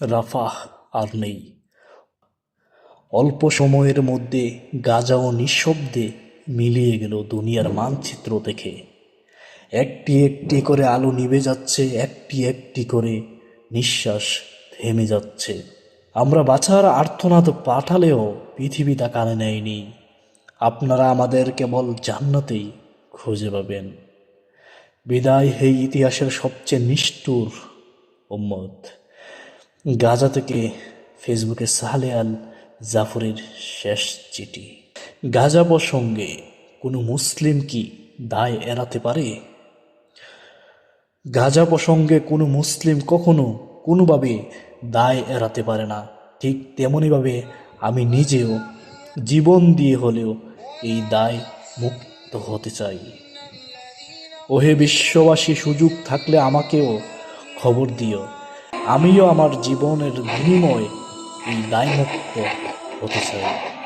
Rafah আর নেই। অল্প সময়ের মধ্যে গাজা ও নিঃশব্দে মিলিয়ে গেল দুনিয়ার মানচিত্র থেকে একটি একটি করে আলো নিভে যাচ্ছে, একটি একটি করে নিঃশ্বাস থেমে যাচ্ছে। আমরা বাঁচার আর্থনাদ পাঠালেও পৃথিবী তা কানে নেয়নি। আপনারা আমাদের কেবল জান্নাতেই খুঁজে পাবেন। বিদায়, হে ইতিহাসের সবচেয়ে নিষ্ঠুর উম্মত। গাজা থেকে ফেসবুকে সাহলে আল জাফরের শেষ চিঠি। গাজা প্রসঙ্গে কোনো মুসলিম কি দায় এড়াতে পারে? গাজা প্রসঙ্গে কোনো মুসলিম কখনো কোনোভাবে দায় এড়াতে পারে না। ঠিক তেমনইভাবে আমি নিজেও জীবন দিয়ে হলেও এই দায় মুক্ত হতে চাই। ওহে বিশ্ববাসী, সুযোগ থাকলে আমাকেও খবর দিও। আমিও আমার জীবনের বিনিময় এই দায়মুক্ত হতে চাই।